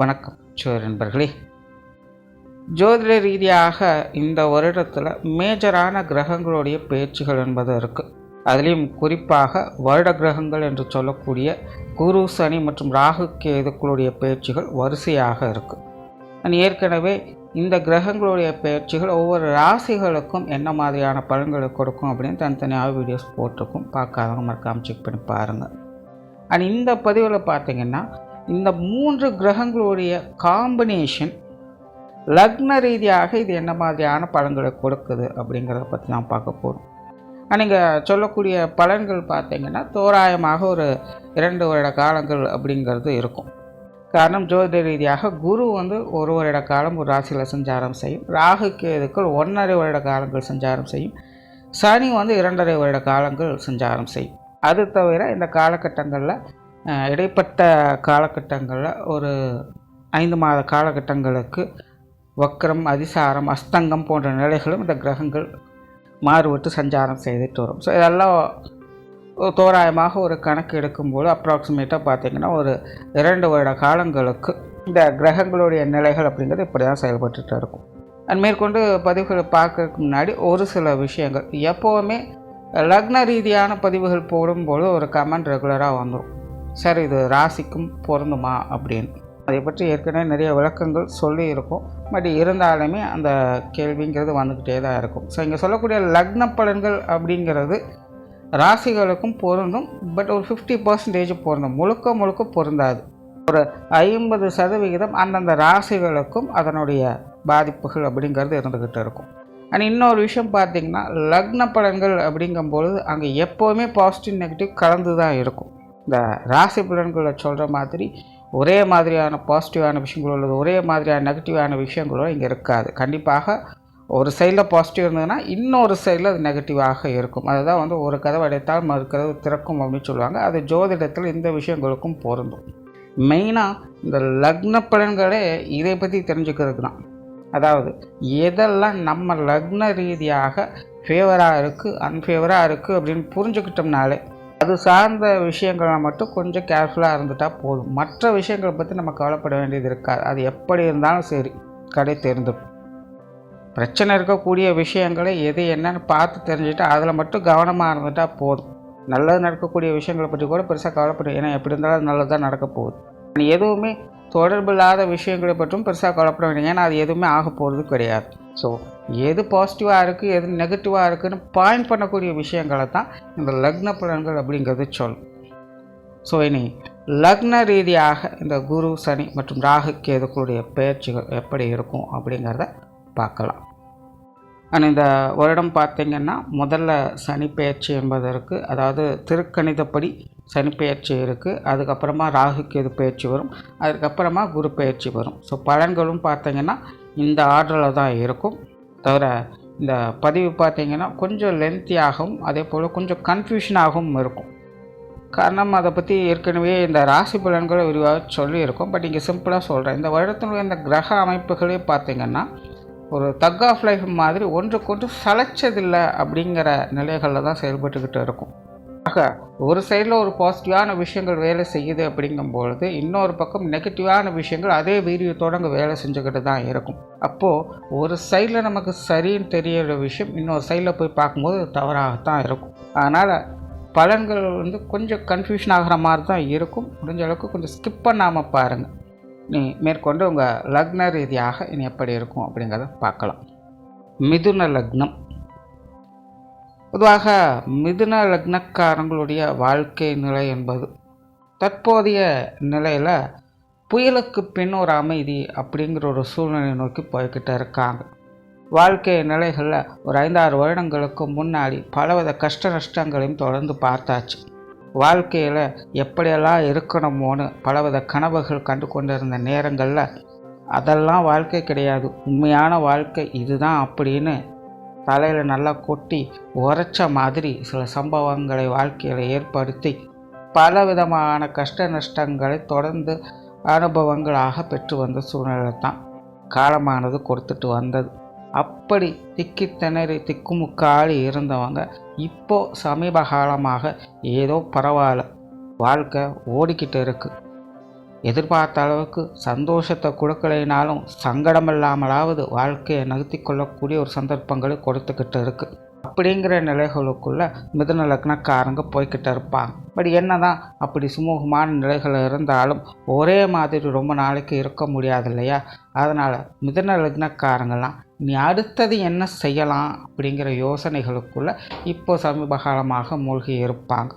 வணக்கம். சோர் நண்பர்களே ஜோதிட ரீதியாக இந்த வருடத்தில் மேஜரான கிரகங்களுடைய பேச்சுகள் என்பது இருக்குது அதுலேயும் குறிப்பாக வருட கிரகங்கள் என்று சொல்லக்கூடிய குரு சனி மற்றும் ராகு கேதுக்களுடைய பேச்சுகள் வரிசையாக இருக்குது நான் ஏற்கனவே இந்த கிரகங்களுடைய பயிற்சிகள் ஒவ்வொரு ராசிகளுக்கும் என்ன மாதிரியான பலன்களை கொடுக்கும் அப்படின்னு தனித்தனியாக வீடியோஸ் போட்டிருக்கும். பார்க்காதவங்க மறக்காமல் செக் பண்ணி பாருங்கள் அண்ட் இந்த பதிவில் பார்த்தீங்கன்னா இந்த மூன்று கிரகங்களுடைய காம்பினேஷன் லக்ன ரீதியாக இது என்ன மாதிரியான பலன்களை கொடுக்குது அப்படிங்கிறத பற்றி நான் பார்க்க போகிறோம் நீங்கள் சொல்லக்கூடிய பலன்கள் பார்த்தீங்கன்னா தோராயமாக ஒரு இரண்டு வருட காலங்கள் அப்படிங்கிறது இருக்கும். காரணம் ஜோதிட ரீதியாக குரு வந்து ஒரு வருட காலம் ஒரு ராசியில் சஞ்சாரம் செய்யும். ராகு கேதுக்கள் ஒன்றரை வருட காலங்கள் சஞ்சாரம் செய்யும். சனி வந்து இரண்டரை வருட காலங்கள் சஞ்சாரம் செய்யும். அது தவிர இந்த காலகட்டங்களில் இடைப்பட்ட காலகட்டங்களில் ஒரு ஐந்து மாத காலகட்டங்களுக்கு வக்ரம் அதிசாரம் அஸ்தங்கம் போன்ற நிலைகளும் இந்த கிரகங்கள் மாறுபட்டு சஞ்சாரம் செய்துட்டு வரும். ஸோ இதெல்லாம் தோராயமாக ஒரு கணக்கு எடுக்கும்போது அப்ராக்சிமேட்டாக பார்த்திங்கன்னா ஒரு இரண்டு வருட காலங்களுக்கு இந்த கிரகங்களுடைய நிலைகள் அப்படிங்கிறது இப்படி தான் செயல்பட்டுட்டு இருக்கும். அண்ட் மேற்கொண்டு பதிவுகளை பார்க்கறதுக்கு முன்னாடி ஒரு சில விஷயங்கள். எப்போவுமே லக்ன ரீதியான பதிவுகள் போடும்போது ஒரு கமெண்ட் ரெகுலராக வந்துடும் சார் இது ராசிக்கும் பொருந்துமா அப்படின்னு. அதை பற்றி ஏற்கனவே நிறைய விளக்கங்கள் சொல்லி இருக்கும் பட் இருந்தாலுமே அந்த கேள்விங்கிறது வந்துக்கிட்டே தான் இருக்கும். ஸோ இங்கே சொல்லக்கூடிய லக்ன பலன்கள் அப்படிங்கிறது ராசிகளுக்கும் பொருந்தும். பட் ஒரு ஃபிஃப்டி பர்சன்டேஜ் பொருந்தும். முழுக்க முழுக்க பொருந்தாது. ஒரு ஐம்பது சதவிகிதம் அந்தந்த ராசிகளுக்கும் அதனுடைய பாதிப்புகள் அப்படிங்கிறது இருந்துக்கிட்டு இருக்கும். அண்ட் இன்னொரு விஷயம் பார்த்தீங்கன்னா லக்ன பலன்கள் அப்படிங்கும்பொழுது அங்கே எப்போவுமே பாசிட்டிவ் நெகட்டிவ் கலந்து தான் இருக்கும். இந்த ராசி பலன்களை சொல்கிற மாதிரி ஒரே மாதிரியான பாசிட்டிவான விஷயங்களோ அல்லது ஒரே மாதிரியான நெகட்டிவான விஷயங்களோ இங்கே இருக்காது. கண்டிப்பாக ஒரு சைடில் பாசிட்டிவ் இருந்ததுன்னா இன்னொரு சைடில் அது நெகட்டிவாக இருக்கும். அதுதான் வந்து ஒரு கதவை அடைத்தால் மறு கதவு திறக்கும் அப்படின்னு சொல்லுவாங்க. அது ஜோதிடத்தில் இந்த விஷயங்களுக்கும் பொருந்தும். மெயினாக இந்த லக்ன பலன்களே இதை பற்றி தெரிஞ்சுக்கிறதுக்கு தான். அதாவது எதெல்லாம் நம்ம லக்ன ரீதியாக ஃபேவராக இருக்குது அன்ஃபேவராக இருக்குது அப்படின்னு புரிஞ்சுக்கிட்டோம்னாலே அது சார்ந்த விஷயங்களை மட்டும் கொஞ்சம் கேர்ஃபுல்லாக இருந்துட்டால் போதும். மற்ற விஷயங்களை பற்றி நம்ம கவலைப்பட வேண்டியது இருக்காது. அது எப்படி இருந்தாலும் சரி கடை தெரிந்துடும் பிரச்சனை இருக்கக்கூடிய விஷயங்களை எது என்னன்னு பார்த்து தெரிஞ்சுட்டு அதில் மட்டும் கவனமாக இருந்துட்டால் போதும். நல்லது நடக்கக்கூடிய விஷயங்களை பற்றி கூட பெருசாக கவலைப்படும் ஏன்னா எப்படி இருந்தாலும் நல்லது தான் நடக்க போகுது. நீ எதுவுமே தொடர்பில்லாத விஷயங்களை பற்றும் பெருசாக கவலைப்பட வேண்டிய ஏன்னா அது எதுவுமே ஆக போகிறது கிடையாது. ஸோ எது பாசிட்டிவாக இருக்குது எது நெகட்டிவாக இருக்குதுன்னு பாயிண்ட் பண்ணக்கூடிய விஷயங்களை தான் இந்த லக்ன பலன்கள் அப்படிங்கிறது சொல்லும். ஸோ இனி லக்ன ரீதியாக இந்த குரு சனி மற்றும் ராகு கேதுக்களுடைய பயிற்சிகள் எப்படி இருக்கும் அப்படிங்கிறத பார்க்கலாம். ஆனால் இந்த வருடம் பார்த்திங்கன்னா முதல்ல சனி பெயர்ச்சி என்பது இருக்குது அதாவது திருக்கணிதப்படி சனி பெயர்ச்சி இருக்குது அதுக்கப்புறமா ராகு கேது பயிற்சி வரும். அதுக்கப்புறமா குரு பயிற்சி வரும். ஸோ பலன்களும் பார்த்திங்கன்னா இந்த ஆர்டரில் தான் இருக்கும். தவிர இந்த பதிவு பார்த்திங்கன்னா கொஞ்சம் லென்த்தியாகவும் அதே போல் கொஞ்சம் கன்ஃபியூஷனாகவும் இருக்கும். காரணம் அதை பற்றி ஏற்கனவே இந்த ராசி பலன்களை விரிவாக சொல்லியிருக்கோம். பட் இங்கே சிம்பிளாக சொல்கிறேன் இந்த வருடத்தினுடைய இந்த கிரக அமைப்புகளே பார்த்திங்கன்னா ஒரு தக் ஆஃப் லைஃப் மாதிரி ஒன்றுக்கொன்று சளைச்சதில்லை அப்படிங்கிற நிலைகளில் தான் செயல்பட்டுக்கிட்டு இருக்கும். ஆக ஒரு சைடில் ஒரு பாசிட்டிவான விஷயங்கள் வேலை செய்யுது அப்படிங்கும்பொழுது இன்னொரு பக்கம் நெகட்டிவான விஷயங்கள் அதே வீரியத்தோடு அங்கே வேலை செஞ்சுக்கிட்டு தான் இருக்கும். அப்போது ஒரு சைடில் நமக்கு சரின்னு தெரியிற விஷயம் இன்னொரு சைடில் போய் பார்க்கும்போது தவறாகத்தான் இருக்கும். அதனால் பலன்கள் வந்து கொஞ்சம் கன்ஃபியூஷன் ஆகிற மாதிரி தான் இருக்கும். முடிஞ்ச அளவுக்கு கொஞ்சம் ஸ்கிப் பண்ணாமல் பாருங்கள் நீ மேற்கொண்டு உங்கள் லக்ன ரீதியாக இனி எப்படி இருக்கும் அப்படிங்கிறத பார்க்கலாம். மிதுன லக்னம். பொதுவாக மிதுன லக்னக்காரங்களுடைய வாழ்க்கை நிலை என்பது தற்போதைய நிலையில் புயலுக்கு பின் ஒரு அமைதி அப்படிங்கிற ஒரு சூழ்நிலை நோக்கி போய்கிட்டு இருக்காங்க. வாழ்க்கை நிலைகளில் ஒரு ஐந்தாறு வருடங்களுக்கு முன்னாடி பலவித கஷ்ட நஷ்டங்களையும் தொடர்ந்து பார்த்தாச்சு. வாழ்க்கையில் எப்படியெல்லாம் இருக்கணுமோன்னு பலவித கனவுகள் கண்டு கொண்டிருந்த நேரங்களில் அதெல்லாம் வாழ்க்கை கிடையாது. உண்மையான வாழ்க்கை இதுதான் அப்படின்னு தலையில் நல்லா கொட்டி உரைச்ச மாதிரி சில சம்பவங்களை வாழ்க்கையில் ஏற்படுத்தி பல விதமான கஷ்ட நஷ்டங்களை தொடர்ந்து அனுபவங்களாக பெற்று வந்த சூழ்நிலை தான் காலமானது கொடுத்துட்டு வந்தது. அப்படி திக்கி திணறி திக்குமுக்காளி இருந்தவங்க இப்போது சமீப காலமாக ஏதோ பரவாயில்ல. வாழ்க்கை ஓடிக்கிட்டு இருக்குது எதிர்பார்த்த அளவுக்கு சந்தோஷத்தை கொடுக்கலைனாலும் சங்கடம் இல்லாமலாவது வாழ்க்கையை நகர்த்தி கொள்ளக்கூடிய ஒரு சந்தர்ப்பங்களை கொடுத்துக்கிட்டு இருக்குது அப்படிங்கிற நிலைகளுக்குள்ள மிதுன லக்னக்காரங்க போய்கிட்டு இருப்பாங்க. பட் என்னதான் அப்படி சுமூகமான நிலைகள் இருந்தாலும் ஒரே மாதிரி ரொம்ப நாளைக்கு இருக்க முடியாது இல்லையா? அதனால் மிதுன லக்னக்காரங்களாம் நீ அடுத்தது என்ன செய்யலாம்? அப்படிங்கிற யோசனைகளுக்குள்ள இப்போ சமீப காலமாக மூழ்கி இருப்பாங்க.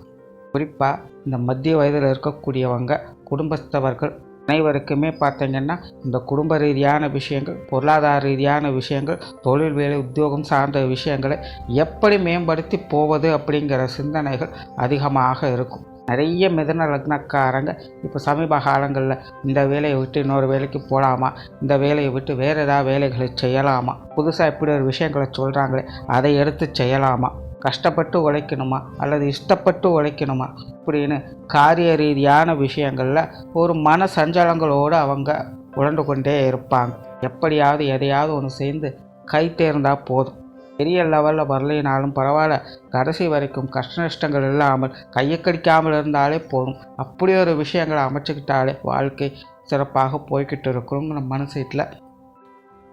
குறிப்பாக இந்த மத்திய வயதில் இருக்கக்கூடியவங்க குடும்பத்தவர்கள் அனைவருக்குமே பார்த்தீங்கன்னா இந்த குடும்ப ரீதியான விஷயங்கள் பொருளாதார ரீதியான விஷயங்கள் தொழில் வேலை உத்தியோகம் சார்ந்த விஷயங்களை எப்படி மேம்படுத்தி போவது அப்படிங்கிற சிந்தனைகள் அதிகமாக இருக்கும். நிறைய மிதன லக்னக்காரங்க இப்போ சமீப காலங்களில் இந்த வேலையை விட்டு இன்னொரு வேலைக்கு போகலாமா இந்த வேலையை விட்டு வேறு ஏதாவது வேலைகளை செய்யலாமா? புதுசாக இப்படி ஒரு விஷயங்களை சொல்கிறாங்களே அதை எடுத்து செய்யலாமா? கஷ்டப்பட்டு உழைக்கணுமா அல்லது இஷ்டப்பட்டு உழைக்கணுமா அப்படின்னு காரிய ரீதியான விஷயங்களில் ஒரு மன சஞ்சலங்களோடு அவங்க உழண்டு கொண்டே இருப்பாங்க. எப்படியாவது எதையாவது ஒன்று சேர்ந்து கை தேர்ந்தால் போதும். பெரிய லெவலில் வரலைனாலும் பரவாயில்ல. கடைசி வரைக்கும் கஷ்ட நஷ்டங்கள் இல்லாமல் கையை கடிக்காமல் இருந்தாலே போதும். அப்படி ஒரு விஷயங்களை அமைச்சுக்கிட்டாலே வாழ்க்கை சிறப்பாக போய்கிட்டு இருக்கிறோங்கிற மனசீட்டில்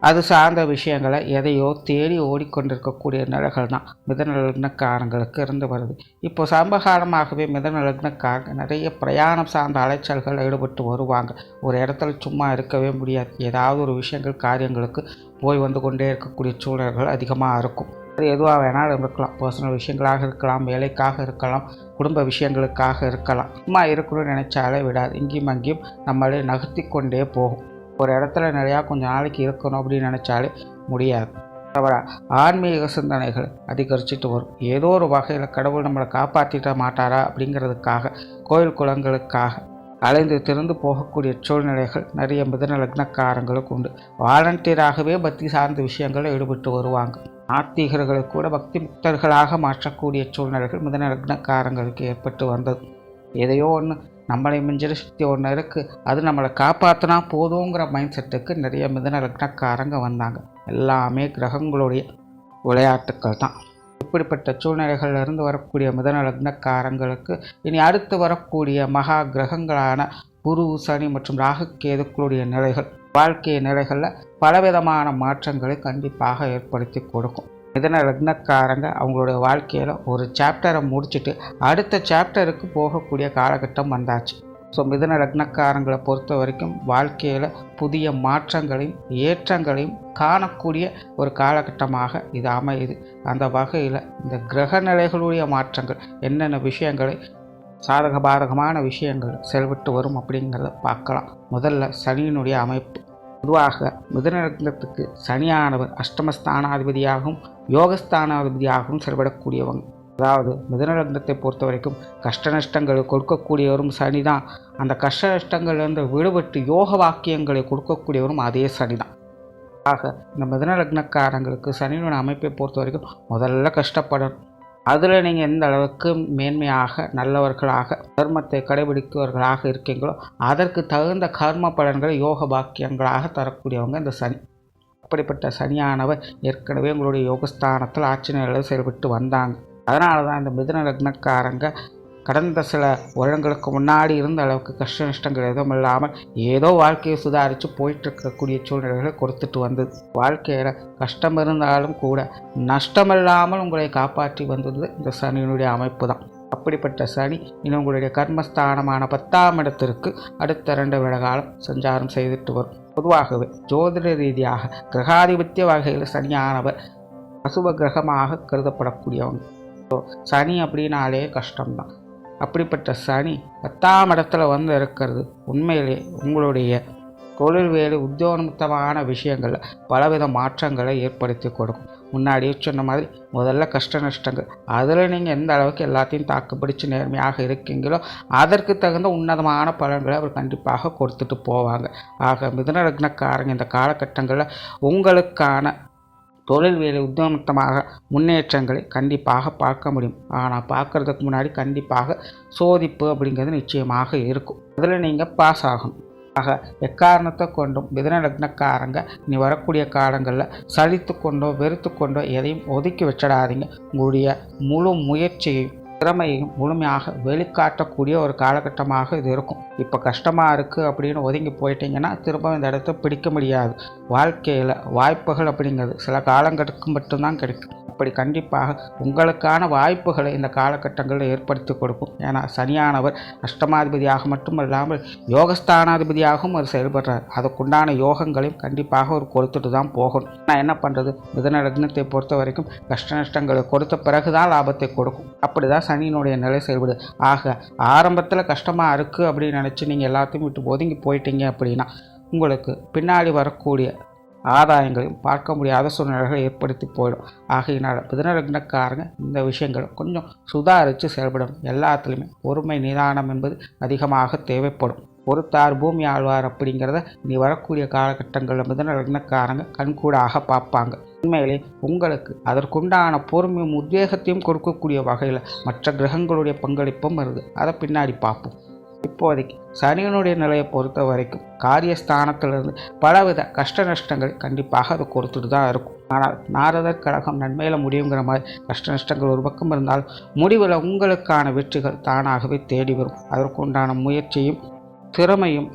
அது சார்ந்த விஷயங்களை எதையோ தேடி ஓடிக்கொண்டிருக்கக்கூடிய நிலைகள் தான் மிதன லக்னக்காரங்களுக்கு இருந்து வருது. இப்போ சம்பகாலமாகவே மிதன லக்னக்காரங்க நிறைய பிரயாணம் சார்ந்த அலைச்சல்கள் ஈடுபட்டு வருவாங்க. ஒரு இடத்துல சும்மா இருக்கவே முடியாது. ஏதாவது ஒரு விஷயங்கள் காரியங்களுக்கு போய் வந்து கொண்டே இருக்கக்கூடிய சூழல்கள் அதிகமாக இருக்கும். அது எதுவாக வேணாலும் இருக்கலாம். பர்சனல் விஷயங்களாக இருக்கலாம் வேலைக்காக இருக்கலாம் குடும்ப விஷயங்களுக்காக இருக்கலாம். சும்மா இருக்கணும்னு நினைச்சாலே விடாது. இங்கேயும் அங்கேயும் நம்மளே நகர்த்தி கொண்டே போகும். ஒரு இடத்துல நிறையா கொஞ்சம் நாளைக்கு இருக்கணும் அப்படின்னு நினச்சாலே முடியாது. தவிர ஆன்மீக சிந்தனைகள் அதிகரிச்சுட்டு வரும். ஏதோ ஒரு வகையில் கடவுள் நம்மளை காப்பாற்றிட மாட்டாரா அப்படிங்கிறதுக்காக கோயில் குளங்களுக்காக அலைந்து திறந்து போகக்கூடிய சூழ்நிலைகள் நிறைய மிதன லக்னக்காரங்களுக்கு உண்டு. வாலண்டியராகவே பக்தி சார்ந்த விஷயங்களில் ஈடுபட்டு வருவாங்க. நாத்திகர்களை கூட பக்தி முக்தர்களாக மாற்றக்கூடிய சூழ்நிலைகள் மிதன லக்னக்காரங்களுக்கு ஏற்பட்டு வந்தது. எதையோ ஒன்று நம்மளை மிஞ்சிற சக்தி ஒன்று இருக்குது அது நம்மளை காப்பாற்றினா போதுங்கிற மைண்ட் செட்டுக்கு நிறைய மிதன லக்னக்காரங்க வந்தாங்க. எல்லாமே கிரகங்களுடைய விளையாட்டுக்கள் தான். இப்படிப்பட்ட சூழ்நிலைகளிலிருந்து வரக்கூடிய மிதன லக்னக்காரங்களுக்கு இனி அடுத்து வரக்கூடிய மகா கிரகங்களான குரு சனி மற்றும் ராகு கேதுக்களுடைய நிலைகள் வாழ்க்கை நிலைகளில் பலவிதமான மாற்றங்களை கண்டிப்பாக ஏற்படுத்தி கொடுக்கும். மிதன லக்னக்காரங்க அவங்களுடைய வாழ்க்கையில் ஒரு சாப்டரை முடிச்சுட்டு அடுத்த சாப்டருக்கு போகக்கூடிய காலகட்டம் வந்தாச்சு. ஸோ மிதன லக்னக்காரங்களை பொறுத்த வரைக்கும் வாழ்க்கையில் புதிய மாற்றங்களையும் ஏற்றங்களையும் காணக்கூடிய ஒரு காலகட்டமாக இது அமையுது. அந்த வகையில் இந்த கிரக நிலைகளுடைய மாற்றங்கள் என்னென்ன விஷயங்களை சாதக பாதகமான விஷயங்கள் செல்விட்டு வரும் அப்படிங்கிறத பார்க்கலாம். முதல்ல சனியினுடைய அமைப்பு. பொதுவாக மிதனத்துக்கு சனியானவர் அஷ்டமஸ்தானாதிபதியாகவும் யோகஸ்தானாதிபதியாகவும் செயல்படக்கூடியவங்க. அதாவது மிதனலக்னத்தை பொறுத்த வரைக்கும் கஷ்ட நஷ்டங்களை கொடுக்கக்கூடியவரும் சனி தான் அந்த கஷ்ட நஷ்டங்கள்லேருந்து விடுபட்டு யோக வாக்கியங்களை கொடுக்கக்கூடியவரும் அதே சனி தான் ஆக இந்த மிதனலக்னக்காரங்களுக்கு சனியினோட அமைப்பை பொறுத்த வரைக்கும் முதல்ல கஷ்டப்படணும். அதில் நீங்கள் எந்த அளவுக்கு மேன்மையாக நல்லவர்களாக தர்மத்தை கடைபிடிப்பவர்களாக இருக்கீங்களோ அதற்கு தகுந்த கர்ம பலன்களை யோக பாக்கியங்களாக தரக்கூடியவங்க இந்த சனி. அப்படிப்பட்ட சனியானவர் ஏற்கனவே உங்களுடைய யோகஸ்தானத்தில் ஆட்சி நிலையில் செயல்பட்டு வந்தாங்க. அதனால தான் இந்த மிதுன லக்னக்காரங்க கடந்த சில வருடங்களுக்கு முன்னாடி இருந்த அளவுக்கு கஷ்ட நஷ்டங்கள் எதுவும் இல்லாமல் ஏதோ வாழ்க்கையை சுதாரித்து போயிட்டு இருக்கக்கூடிய சூழ்நிலைகளை கொடுத்துட்டு வந்தது. வாழ்க்கையில் கஷ்டம் இருந்தாலும் கூட நஷ்டமில்லாமல் உங்களை காப்பாற்றி வந்தது இந்த சனியினுடைய அமைப்பு தான் அப்படிப்பட்ட சனி இன்னும் உங்களுடைய கர்மஸ்தானமான பத்தாம் இடத்திற்கு அடுத்த ரெண்டு விடகாலம் சஞ்சாரம் செய்துட்டு வரும். பொதுவாகவே ஜோதிட ரீதியாக கிரகாதிபத்திய வகையில் சனியானவர் அசுப கிரகமாக கருதப்படக்கூடியவங்க. ஸோ சனி அப்படின்னாலே கஷ்டம்தான். அப்படிப்பட்ட சனி பத்தாம் இடத்துல வந்து இருக்கிறது. உண்மையிலே உங்களுடைய தொழில் வேலை உத்தியோகமுத்தமான விஷயங்களில் பலவித மாற்றங்களை ஏற்படுத்தி கொடுக்கும். முன்னாடியே சொன்ன மாதிரி முதல்ல கஷ்ட நஷ்டங்கள். அதில் நீங்கள் எந்த அளவுக்கு எல்லாத்தையும் தாக்குப்பிடிச்சு நேர்மையாக இருக்கீங்களோ அதற்கு தகுந்த உன்னதமான பலன்களை அவர் கண்டிப்பாக கொடுத்துட்டு போவாங்க. ஆக மிதனரக்னக்காரங்க இந்த காலகட்டங்களில் உங்களுக்கான தொழில் வேலை உத்தமத்தமாக முன்னேற்றங்களை கண்டிப்பாக பார்க்க முடியும். ஆனால் பார்க்குறதுக்கு முன்னாடி கண்டிப்பாக சோதிப்பு அப்படிங்கிறது நிச்சயமாக இருக்கும். அதில் நீங்கள் பாஸ் ஆகணும். ஆக எக்காரணத்தை கொண்டும் மிதன லக்னக்காரங்க நீ வரக்கூடிய காலங்களில் சலித்து கொண்டோ வெறுத்து கொண்டோ எதையும் ஒதுக்கி வச்சிடாதீங்க. உங்களுடைய முழு முயற்சியையும் திறமையையும் முழுமையாக வெளிக்காட்டக்கூடிய ஒரு காலகட்டமாக இது இருக்கும். இப்போ கஷ்டமாக இருக்குது அப்படின்னு ஒதுங்கி போயிட்டீங்கன்னா திரும்ப இந்த இடத்த பிடிக்க முடியாது. வாழ்க்கையில் வாய்ப்புகள் அப்படிங்கிறது சில காலங்களுக்கு மட்டும்தான் கிடைக்கும். அப்படி கண்டிப்பாக உங்களுக்கான வாய்ப்புகளை இந்த காலகட்டங்களில் ஏற்படுத்தி கொடுக்கும். ஏன்னா சனியானவர் அஷ்டமாதிபதியாக மட்டுமல்லாமல் யோகஸ்தானாதிபதியாகவும் அவர் செயல்படுறார். அதுக்குண்டான யோகங்களையும் கண்டிப்பாக ஒரு கொடுத்துட்டு தான் போகணும். நான் என்ன பண்ணுறது மிதன லக்னத்தை பொறுத்த வரைக்கும் கஷ்ட நஷ்டங்களை கொடுத்த பிறகு தான் லாபத்தை கொடுக்கும். அப்படி தான் சனியினுடைய நிலை செயல்படுது. ஆக ஆரம்பத்தில் கஷ்டமாக இருக்குது அப்படின்னு நினச்சி நீங்கள் எல்லாத்தையும் விட்டு ஒதுங்கி போயிட்டீங்க அப்படின்னா உங்களுக்கு பின்னாடி வரக்கூடிய ஆதாயங்களையும் பார்க்க முடியாத சூழ்நிலைகள் ஏற்படுத்தி போயிடும். ஆகையினால் மிதனலக்னக்காரங்க இந்த விஷயங்கள் கொஞ்சம் சுதாரித்து செயல்படும் எல்லாத்துலேயுமே பொறுமை நிதானம் என்பது அதிகமாக தேவைப்படும். பொறுத்தார் பூமி ஆழ்வார் அப்படிங்கிறத நீ வரக்கூடிய காலகட்டங்களில் மிதன லக்னக்காரங்க கண்கூடாக பார்ப்பாங்க. உண்மையிலே உங்களுக்கு அதற்குண்டான பொறுமையும் உத்வேகத்தையும் கொடுக்கக்கூடிய வகையில் மற்ற கிரகங்களுடைய பங்களிப்பும் வருது. அதை பின்னாடி பார்ப்போம். இப்போதைக்கு சனியனுடைய நிலையை பொறுத்த வரைக்கும் காரியஸ்தானத்திலிருந்து பலவித கஷ்ட நஷ்டங்கள் கண்டிப்பாக அது கொடுத்துட்டு தான் இருக்கும். ஆனால் நாரதர் கழகம் நன்மையில் முடியுங்கிற மாதிரி கஷ்ட நஷ்டங்கள் ஒரு பக்கம் இருந்தால் முடிவில் உங்களுக்கான வெற்றிகள் தானாகவே தேடி வரும். அதற்குண்டான முயற்சியும் திறமையும்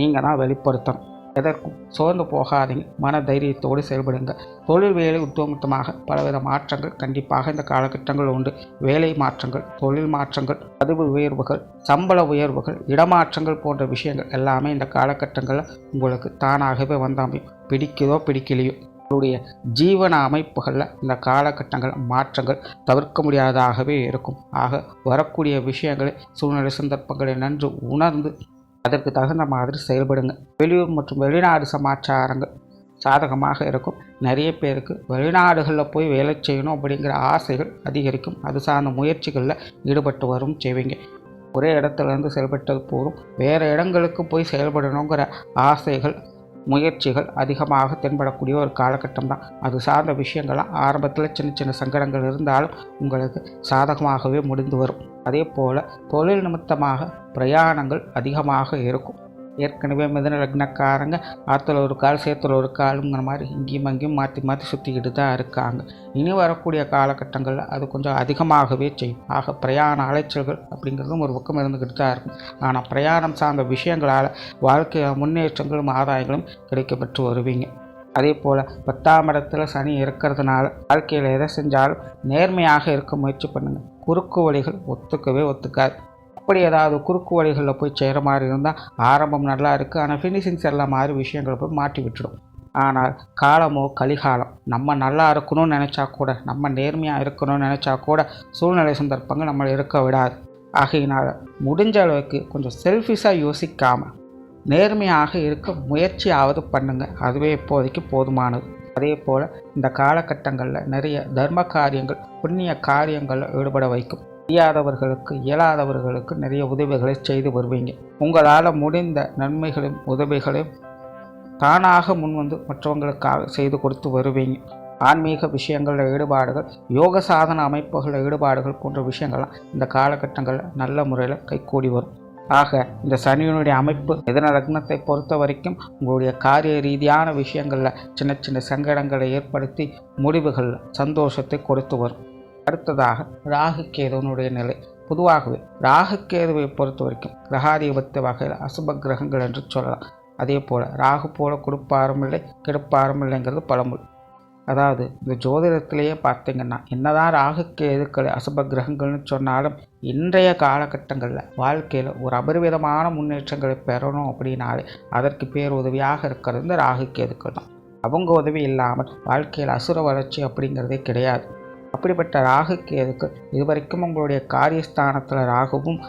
நீங்கள் தான் வெளிப்படுத்தணும். எதற்கும் சோர்ந்து போகாதீங்க. மன தைரியத்தோடு செயல்படுங்க தொழில் வேலை உத்தமத்தமாக பலவித மாற்றங்கள் கண்டிப்பாக இந்த காலகட்டங்கள் உண்டு. வேலை மாற்றங்கள் தொழில் மாற்றங்கள் பதிவு உயர்வுகள் சம்பள உயர்வுகள் இடமாற்றங்கள் போன்ற விஷயங்கள் எல்லாமே இந்த காலகட்டங்களில் உங்களுக்கு தானாகவே வந்தாமையும் பிடிக்குதோ பிடிக்கலையோ. உங்களுடைய ஜீவன அமைப்புகளில் இந்த காலகட்டங்கள் மாற்றங்கள் தவிர்க்க முடியாததாகவே இருக்கும். ஆக வரக்கூடிய விஷயங்களை சூழ்நிலை சந்தர்ப்பங்களை நன்று உணர்ந்து அதற்கு தகுந்த மாதிரி செயல்படுங்க. வெளியூர் மற்றும் வெளிநாடு சமாச்சாரங்கள் சாதகமாக இருக்கும். நிறைய பேருக்கு வெளிநாடுகளில் போய் வேலை செய்யணும் அப்படிங்கிற ஆசைகள் அதிகரிக்கும். அது சார்ந்த முயற்சிகளில் ஈடுபட்டு வரும் செய்வீங்க. ஒரே இடத்துலேருந்து செயல்பட்டது போதும். வேறு இடங்களுக்கு போய் செயல்படணுங்கிற ஆசைகள் முயற்சிகள் அதிகமாக தென்படக்கூடிய ஒரு காலகட்டம் தான் அது சார்ந்த விஷயங்கள்லாம் ஆரம்பத்தில் சின்ன சின்ன சங்கடங்கள் இருந்தாலும் உங்களுக்கு சாதகமாகவே முடிந்து வரும். அதே போல் தொழில் நிமித்தமாக பிரயாணங்கள் அதிகமாக இருக்கும். ஏற்கனவே மிதன லக்னக்காரங்க ஆற்றுல ஒரு கால் சேத்துல ஒரு காலுங்கிற மாதிரி இங்கேயும் அங்கேயும் மாற்றி மாற்றி சுற்றிக்கிட்டு தான் இருக்காங்க. இனி வரக்கூடிய காலகட்டங்களில் அது கொஞ்சம் அதிகமாகவே செய்யும். ஆக பிரயாண அலைச்சல்கள் அப்படிங்கிறதும் ஒரு பக்கம் இருந்துக்கிட்டு தான் இருக்கும். ஆனால் பிரயாணம் சார்ந்த விஷயங்களால் வாழ்க்கை முன்னேற்றங்களும் ஆதாயங்களும் கிடைக்கப்பெற்று வருவீங்க. அதே போல் பத்தாம் இடத்துல சனி இருக்கிறதுனால வாழ்க்கையில் எதை செஞ்சாலும் நேர்மையாக இருக்க முயற்சி பண்ணுங்கள் குறுக்கு வழிகள் ஒத்துக்கவே ஒத்துக்காது. அப்படி ஏதாவது குறுக்கு வழிகளில் போய் செய்கிற மாதிரி இருந்தால் ஆரம்பம் நல்லா இருக்குது. ஆனால் ஃபினிஷிங்ஸ் எல்லாம் மாதிரி விஷயங்களை போய் மாட்டி விட்டுடும். ஆனால் காலமோ கலிகாலம் நம்ம நல்லா இருக்கணும்னு நினச்சா கூட நம்ம நேர்மையாக இருக்கணும்னு நினச்சா கூட சூழ்நிலை சந்தர்ப்பங்கள் நம்மளை இருக்க விடாது. ஆகையினால் முடிஞ்ச அளவுக்கு கொஞ்சம் செல்ஃபிஷாக யோசிக்காமல் நேர்மையாக இருக்க முயற்சியாவது பண்ணுங்கள் அதுவே இப்போதைக்கு போதுமானது. அதே போல் இந்த காலகட்டங்களில் நிறைய தர்ம காரியங்கள் புண்ணிய காரியங்களில் ஈடுபட வைக்கும். முடியாதவர்களுக்கு இயலாதவர்களுக்கு நிறைய உதவிகளை செய்து வருவீங்க. உங்களால் முடிந்த நன்மைகளையும் உதவிகளையும் தானாக முன்வந்து மற்றவங்களுக்காக செய்து கொடுத்து வருவீங்க. ஆன்மீக விஷயங்களில் ஈடுபாடுகள் யோக சாதன அமைப்புகளில் ஈடுபாடுகள் போன்ற விஷயங்கள்லாம் இந்த காலகட்டங்களில் நல்ல முறையில் கைகூடி வரும். ஆக இந்த சனியினுடைய அமைப்பு மிதன லக்னத்தை பொறுத்த வரைக்கும் உங்களுடைய காரிய ரீதியான விஷயங்களில் சின்ன சின்ன சங்கடங்களை ஏற்படுத்தி முடிவுகளில் சந்தோஷத்தை கொடுத்து வரும். அடுத்ததாக ராகு கேதுவனுடைய நிலை பொதுவாகவே ராகு கேதுவை பொறுத்த வரைக்கும் கிரகாதிபத்திய வகையில் அசுப கிரகங்கள் என்று சொல்லலாம். அதே போல் ராகு போல கொடுப்பாரும் இல்லை கெடுப்பாரும் இல்லைங்கிறது பழமொழி. அதாவது இந்த ஜோதிடத்திலேயே பார்த்தீங்கன்னா என்னதான் ராகுக்கு எதுக்கள் அசுப கிரகங்கள்னு சொன்னாலும் இன்றைய காலகட்டங்களில் வாழ்க்கையில் ஒரு அபரிவிதமான முன்னேற்றங்களை பெறணும் அப்படின்னாலே அதற்கு பேர் உதவியாக இருக்கிறது இந்த ராகு கேதுக்கள் தான். அவங்க உதவி இல்லாமல் வாழ்க்கையில் அசுர வளர்ச்சி அப்படிங்கிறதே கிடையாது. அப்படிப்பட்ட ராகு கேதுக்கு இதுவரைக்கும் உங்களுடைய காரியஸ்தானத்தில் ராகுவும்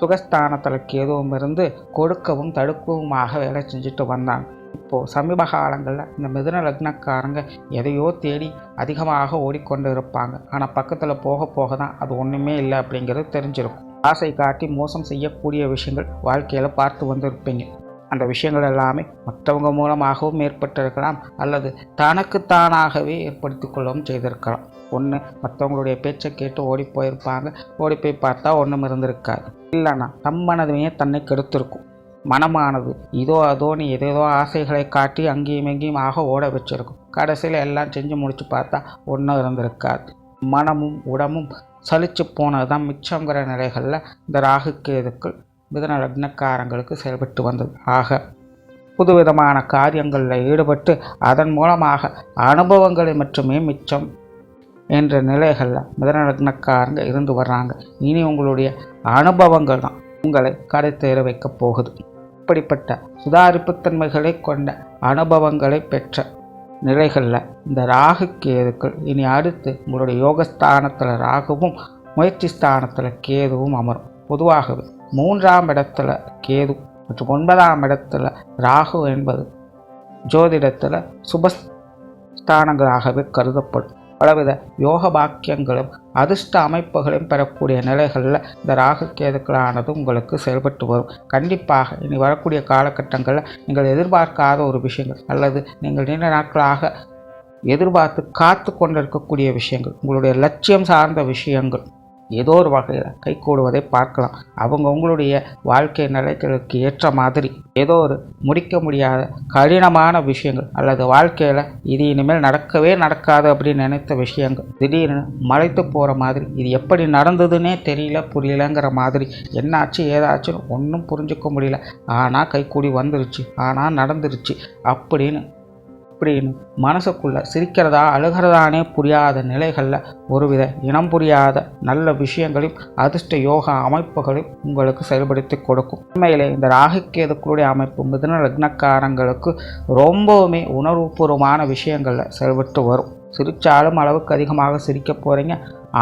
சுகஸ்தானத்தில் கேதுவும் இருந்து கொடுக்கவும் தடுக்கவுமாக வேலை செஞ்சுட்டு வந்தாங்க. இப்போது சமீப காலங்களில் இந்த மிதுன லக்னக்காரங்க எதையோ தேடி அதிகமாக ஓடிக்கொண்டு இருப்பாங்க. ஆனால் பக்கத்தில் போக போக தான் அது ஒன்றுமே இல்லை அப்படிங்கிறது தெரிஞ்சிருக்கும். ஆசை காட்டி மோசம் செய்யக்கூடிய விஷயங்கள் வாழ்க்கையில் பார்த்து வந்திருப்பீங்க. அந்த விஷயங்கள் எல்லாமே மற்றவங்க மூலமாகவும் ஏற்பட்டிருக்கலாம் அல்லது தனக்குத்தானாகவே ஏற்படுத்தி கொள்ளவும் செய்திருக்கலாம். ஒன்று மற்றவங்களுடைய பேச்சை கேட்டு ஓடி போயிருப்பாங்க. ஓடி போய் பார்த்தா ஒன்றும் இருந்திருக்காது. இல்லைன்னா தம் மனதுமே தன்னை கெடுத்திருக்கும். மனமானது இதோ அதோன்னு ஏதேதோ ஆசைகளை காட்டி அங்கேயும் எங்கேயும் ஆக ஓட வச்சிருக்கும். கடைசியில் எல்லாம் செஞ்சு முடித்து பார்த்தா ஒன்றும் இருந்திருக்காது. மனமும் உடமும் சலிச்சு போனது தான் மிச்சங்கிற நிலைகளில் இந்த ராகு கேதுக்கள் மிதன லக்னக்காரங்களுக்கு செயல்பட்டு வந்தது. ஆக புதுவிதமான காரியங்களில் ஈடுபட்டு அதன் மூலமாக அனுபவங்களை மட்டுமே மிச்சம் என்ற நிலைகளில் மிதனக்காரங்க இருந்து வர்றாங்க. இனி உங்களுடைய அனுபவங்கள் தான் உங்களை கடை தேர வைக்கப் போகுது. இப்படிப்பட்ட சுதாரிப்புத்தன்மைகளை கொண்ட அனுபவங்களை பெற்ற நிலைகளில் இந்த ராகு கேதுக்கள் இனி அடுத்து உங்களுடைய யோகஸ்தானத்தில் ராகுவும் முயற்சி ஸ்தானத்தில் கேதுவும் அமரும். பொதுவாகவே மூன்றாம் இடத்துல கேது மற்றும் ஒன்பதாம் இடத்துல ராகு என்பது ஜோதிடத்தில் சுபஸ்தானங்களாகவே கருதப்படும். பலவித யோக பாக்கியங்களும் அதிர்ஷ்ட அமைப்புகளையும் பெறக்கூடிய நிலைகளில் இந்த ராகு கேதுக்களானது உங்களுக்கு செயல்பட்டு வரும். கண்டிப்பாக இனி வரக்கூடிய காலகட்டங்களில் நீங்கள் எதிர்பார்க்காத ஒரு விஷயங்கள் அல்லது நீங்கள் நீண்ட நாட்களாக எதிர்பார்த்து காத்து கொண்டிருக்கக்கூடிய விஷயங்கள் உங்களுடைய லட்சியம் சார்ந்த விஷயங்கள் ஏதோ ஒரு வகையில் கைகூடுவதை பார்க்கலாம். அவங்கவுங்களுடைய வாழ்க்கை நிலைகளுக்கு ஏற்ற மாதிரி ஏதோ ஒரு முடிக்க முடியாத கடினமான விஷயங்கள் அல்லது வாழ்க்கையில் இது இனிமேல் நடக்கவே நடக்காது அப்படின்னு நினைத்த விஷயங்கள். திடீர்னு மலைத்து போகிற மாதிரி இது எப்படி நடந்ததுன்னே தெரியல புரியலங்கிற மாதிரி. என்னாச்சு ஏதாச்சும் ஒன்றும் புரிஞ்சுக்க முடியல. ஆனால் கைக்கூடி வந்துருச்சு ஆனால் நடந்துருச்சு அப்படின்னு அப்படின்னு மனசுக்குள்ள சிரிக்கிறதா அழுகிறதானே புரியாத நிலைகளில் ஒருவித இனம் புரியாத நல்ல விஷயங்களையும் அதிர்ஷ்ட யோகா அமைப்புகளையும் உங்களுக்கு செயல்படுத்தி கொடுக்கும். உண்மையிலே இந்த ராகுக்கேதுக்களுடைய அமைப்பு மிதன லக்னக்காரங்களுக்கு ரொம்பவுமே உணர்வுபூர்வமான விஷயங்களில் செயல்பட்டு வரும். சிரித்தாலும் அளவுக்கு அதிகமாக சிரிக்க போகிறீங்க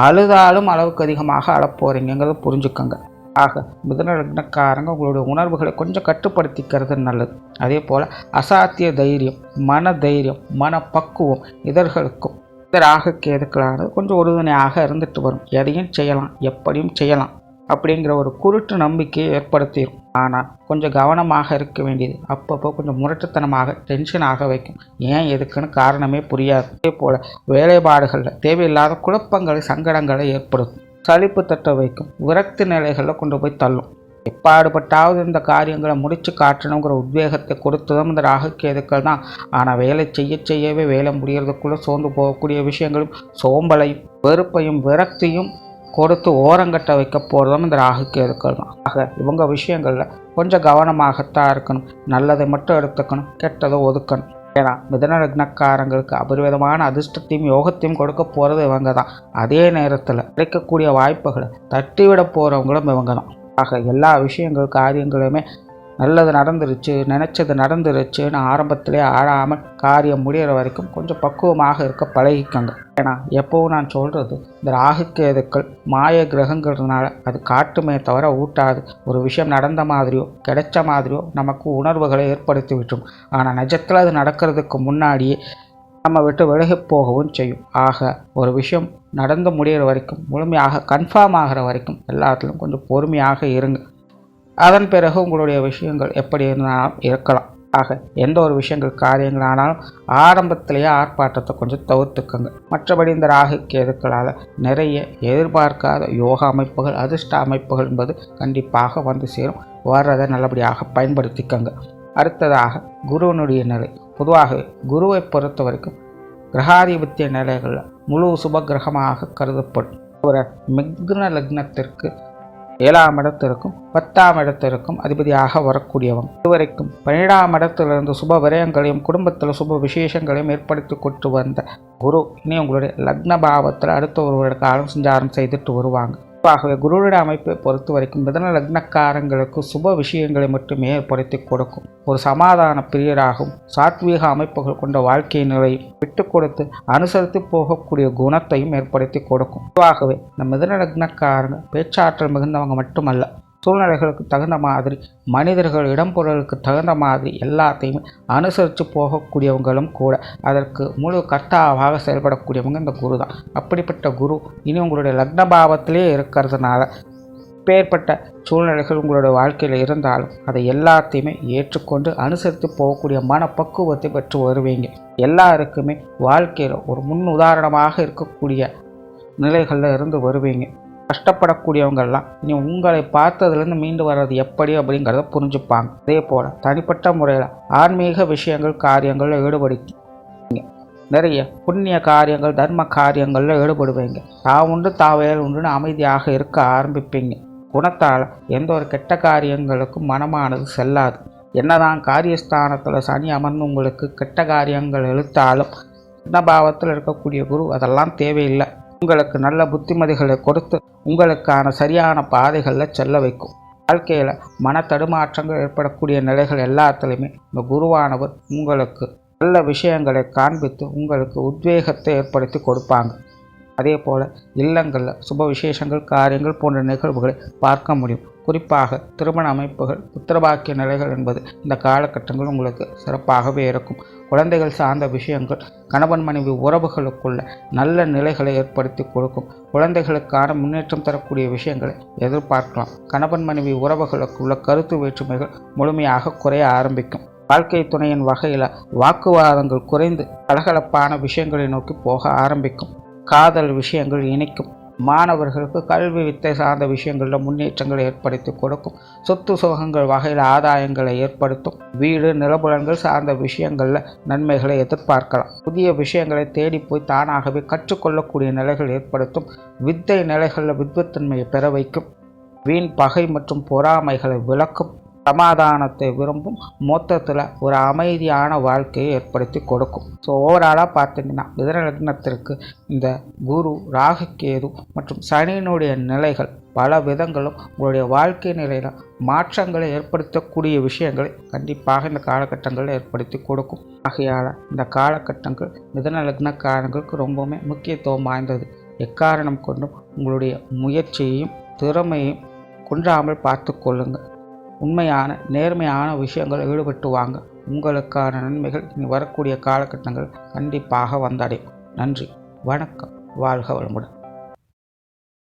அழுதாலும் அளவுக்கு அதிகமாக அழப்போகிறீங்கிறத புரிஞ்சுக்கோங்க. ஆக மிதன லக்னக்காரங்க உங்களுடைய உணர்வுகளை கொஞ்சம் கட்டுப்படுத்திக்கிறது நல்லது. அதே போல் அசாத்திய தைரியம் மன தைரியம் மன பக்குவம் இதழ்களுக்கும் இந்த ராக கேதுக்களானது கொஞ்சம் உறுதுணையாக இருந்துட்டு வரும். எதையும் செய்யலாம் எப்படியும் செய்யலாம் அப்படிங்கிற ஒரு குருட்டு நம்பிக்கையை ஏற்படுத்திடும் ஆனால் கொஞ்சம் கவனமாக இருக்க வேண்டியது அப்பப்போ கொஞ்சம் முரட்டுத்தனமாக டென்ஷனாக வைக்கும். ஏன் எதுக்குன்னு காரணமே புரியாது. அதே போல் வேலைப்பாடுகளில் தேவையில்லாத குழப்பங்களை சங்கடங்களை ஏற்படுத்தும். சலிப்பு தட்ட வைக்கும். விரக்தி நிலைகளில் கொண்டு போய் தள்ளும். எப்பாடுபட்டாவது இந்த காரியங்களை முடித்து காட்டணுங்கிற உத்வேகத்தை கொடுத்ததும் இந்த ராகுக்கேதுக்கள் தான். ஆனால் வேலை செய்ய செய்யவே வேலை முடியறதுக்குள்ளே சோர்ந்து போகக்கூடிய விஷயங்களும் சோம்பலையும் வெறுப்பையும் விரக்தியும் கொடுத்து ஓரங்கட்ட வைக்க போகிறதும் இந்த ராகுக்கேதுக்கள் தான். ஆக இவங்க விஷயங்களில் கொஞ்சம் கவனமாகத்தான் இருக்கணும். நல்லதை மட்டும் எடுத்துக்கணும். கெட்டதை ஒதுக்கணும். ஏன்னா மிதன லக்னக்காரங்களுக்கு அபரிவிதமான அதிர்ஷ்டத்தையும் யோகத்தையும் கொடுக்க போகிறது இவங்க தான் அதே நேரத்தில் கிடைக்கக்கூடிய வாய்ப்புகளை தட்டிவிட போகிறவங்களும் இவங்க தான் ஆக எல்லா விஷயங்கள் காரியங்களுமே நல்லது நடந்துருச்சு நினச்சது நடந்துருச்சுன்னு ஆரம்பத்திலே ஆழாமல் காரியம் முடிகிற வரைக்கும் கொஞ்சம் பக்குவமாக இருக்க பழகிக்கோங்க. ஏன்னா எப்போவும் நான் சொல்கிறது இந்த ராகுக்கேதுக்கள் மாய கிரகங்கிறதுனால அது காட்டுமே தவிர ஊட்டாது. ஒரு விஷயம் நடந்த மாதிரியோ கிடைச்ச மாதிரியோ நமக்கு உணர்வுகளை ஏற்படுத்தி விட்டுரும் ஆனால் நிஜத்தில் அது நடக்கிறதுக்கு முன்னாடியே நம்ம விட்டு விலகி போகவும் செய்யும். ஆக ஒரு விஷயம் நடந்து முடிகிற வரைக்கும் முழுமையாக கன்ஃபார்ம் ஆகிற வரைக்கும் எல்லாத்துலேயும் கொஞ்சம் பொறுமையாக இருங்க. அதன் பிறகு உங்களுடைய விஷயங்கள் எப்படி இருந்தாலும் இருக்கலாம். ஆக எந்த ஒரு விஷயங்கள் காரியங்கள் ஆனாலும் ஆரம்பத்திலேயே ஆர்ப்பாட்டத்தை கொஞ்சம் தவிர்த்துக்கோங்க. மற்றபடி இந்த ராகு கேதுக்களால் நிறைய எதிர்பார்க்காத யோகா அமைப்புகள் அதிர்ஷ்ட அமைப்புகள் என்பது கண்டிப்பாக வந்து சேரும். வர்றதை நல்லபடியாக பயன்படுத்திக்கங்க. அடுத்ததாக குருவனுடைய நிலை. பொதுவாக குருவை பொறுத்த வரைக்கும் கிரகாதிபத்திய நிலைகளில் முழு சுப கிரகமாக கருதப்படும். ஒரு மிக்ன லக்னத்திற்கு ஏழாம் இடத்திற்கும் பத்தாம் இடத்திற்கும் அதிபதியாக வரக்கூடியவங்க இதுவரைக்கும் பன்னிரெண்டாம் இடத்திலிருந்து சுப விரயங்களையும் குடும்பத்தில் சுப விசேஷங்களையும் ஏற்படுத்தி கொண்டு வந்த குரு இனி உங்களுடைய லக்ன பாவத்தில் அடுத்த ஒரு வருட காலம் சஞ்சாரம் செய்துட்டு வருவாங்க. ஆகவே குருவுடைய அமைப்பை பொறுத்த வரைக்கும் மிதன லக்னக்காரங்களுக்கு சுப விஷயங்களை மட்டுமே ஏற்படுத்தி கொடுக்கும். ஒரு சமாதான பிரியராகும் சாத்வீக அமைப்புகள் கொண்ட வாழ்க்கை நிலையும் விட்டு கொடுத்து அனுசரித்து போகக்கூடிய குணத்தையும் ஏற்படுத்தி கொடுக்கும். பொதுவாகவே இந்த மிதன லக்னக்காரங்க பேச்சாற்றல் மிகுந்தவங்க மட்டுமல்ல சூழ்நிலைகளுக்கு தகுந்த மாதிரி மனிதர்கள் இடம்பொருளுக்கு தகுந்த மாதிரி எல்லாத்தையுமே அனுசரித்து போகக்கூடியவங்களும் கூட அதற்கு முழு கர்த்தாவாக செயல்படக்கூடியவங்க இந்த குரு தான். அப்படிப்பட்ட குரு இனி உங்களுடைய லக்ன பாவத்திலே இருக்கிறதுனால பேர்பட்ட சூழ்நிலைகள் உங்களுடைய வாழ்க்கையில் இருந்தாலும் அதை எல்லாத்தையுமே ஏற்றுக்கொண்டு அனுசரித்து போகக்கூடிய மனப்பக்குவத்தை பெற்று வருவீங்க. எல்லாருக்குமே வாழ்க்கையில் ஒரு முன் உதாரணமாக இருக்கக்கூடிய நிலைகளில் இருந்து வருவீங்க. கஷ்டப்படக்கூடியவங்கெல்லாம் இனி உங்களை பார்த்ததுலேருந்து மீண்டு வர்றது எப்படி அப்படிங்கிறத புரிஞ்சுப்பாங்க. அதே போல் தனிப்பட்ட முறையில் ஆன்மீக விஷயங்கள் காரியங்களில் ஈடுபடுங்க நிறைய புண்ணிய காரியங்கள் தர்ம காரியங்களில் ஈடுபடுவீங்க. தான் உண்டு தாவையல் உண்டுன்னு அமைதியாக இருக்க ஆரம்பிப்பீங்க. குணத்தால் எந்த ஒரு கெட்ட காரியங்களுக்கும் மனமானது செல்லாது. என்னதான் காரியஸ்தானத்தில் சனி அமர்ந்து உங்களுக்கு கெட்ட காரியங்கள் இழுத்தாலும் பாவத்தில் இருக்கக்கூடிய குரு அதெல்லாம் தேவையில்லை. உங்களுக்கு நல்ல புத்திமதிகளை கொடுத்து உங்களுக்கான சரியான பாதைகளில் செல்ல வைக்கும். வாழ்க்கையில் மன தடுமாற்றங்கள் ஏற்படக்கூடிய நிலைகள் எல்லாத்துலேயுமே இந்த குருவானவர் உங்களுக்கு நல்ல விஷயங்களை காண்பித்து உங்களுக்கு உத்வேகத்தை ஏற்படுத்தி கொடுப்பாங்க. அதே போல் இல்லங்களில் சுப விசேஷங்கள் காரியங்கள் போன்ற நிகழ்வுகளை பார்க்க முடியும். குறிப்பாக திருமண அமைப்புகள் புத்திரபாக்கிய நிலைகள் என்பது இந்த காலகட்டங்கள் உங்களுக்கு சிறப்பாகவே இருக்கும். குழந்தைகள் சார்ந்த விஷயங்கள் கணவன் மனைவி உறவுகளுக்குள்ள நல்ல நிலைகளை ஏற்படுத்தி கொடுக்கும். குழந்தைகளுக்கான முன்னேற்றம் தரக்கூடிய விஷயங்களை எதிர்பார்க்கலாம். கணவன் மனைவி உறவுகளுக்குள்ள கருத்து வேற்றுமைகள் முழுமையாக குறைய ஆரம்பிக்கும். வாழ்க்கை துணையின் வகையில் வாக்குவாதங்கள் குறைந்து கலகலப்பான விஷயங்களை நோக்கி போக ஆரம்பிக்கும். காதல் விஷயங்கள் இணைக்கும் மாணவர்களுக்கு கல்வி வித்தை சார்ந்த விஷயங்களில் முன்னேற்றங்களை ஏற்படுத்தி கொடுக்கும். சொத்து சுகங்கள் வகையில் ஆதாயங்களை ஏற்படுத்தும். வீடு நிலபுலன்கள் சார்ந்த விஷயங்களில் நன்மைகளை எதிர்பார்க்கலாம். புதிய விஷயங்களை தேடி போய் தானாகவே கற்றுக்கொள்ளக்கூடிய நிலைகள் ஏற்படுத்தும். வித்தை நிலைகளில் வித்வத்தன்மையை பெற வைக்கும். வீண் பகை மற்றும் பொறாமைகளை விளக்கும். சமாதானத்தை விரும்பும் மொத்தத்தில் ஒரு அமைதியான வாழ்க்கையை ஏற்படுத்தி கொடுக்கும். ஸோ ஓவராலாக பார்த்தீங்கன்னா மிதனலக்னத்திற்கு இந்த குரு ராகுகேது மற்றும் சனியினுடைய நிலைகள் பல விதங்களும் உங்களுடைய வாழ்க்கை நிலையில் மாற்றங்களை ஏற்படுத்தக்கூடிய விஷயங்களை கண்டிப்பாக இந்த காலகட்டங்களில் ஏற்படுத்தி கொடுக்கும். ஆகையால் இந்த காலகட்டங்கள் மிதன லக்னக்காரங்களுக்கு ரொம்பவுமே முக்கியத்துவம் வாய்ந்தது. எக்காரணம் கொண்டும் உங்களுடைய முயற்சியையும் திறமையும் குன்றாமல் பார்த்து கொள்ளுங்கள். உண்மையான நேர்மையான விஷயங்கள் ஈடுபட்டு வாங்க. உங்களுக்கான நன்மைகள் இனி வரக்கூடிய காலகட்டங்கள் கண்டிப்பாக வந்தடையும். நன்றி. வணக்கம். வாழ்க வளமுடன்.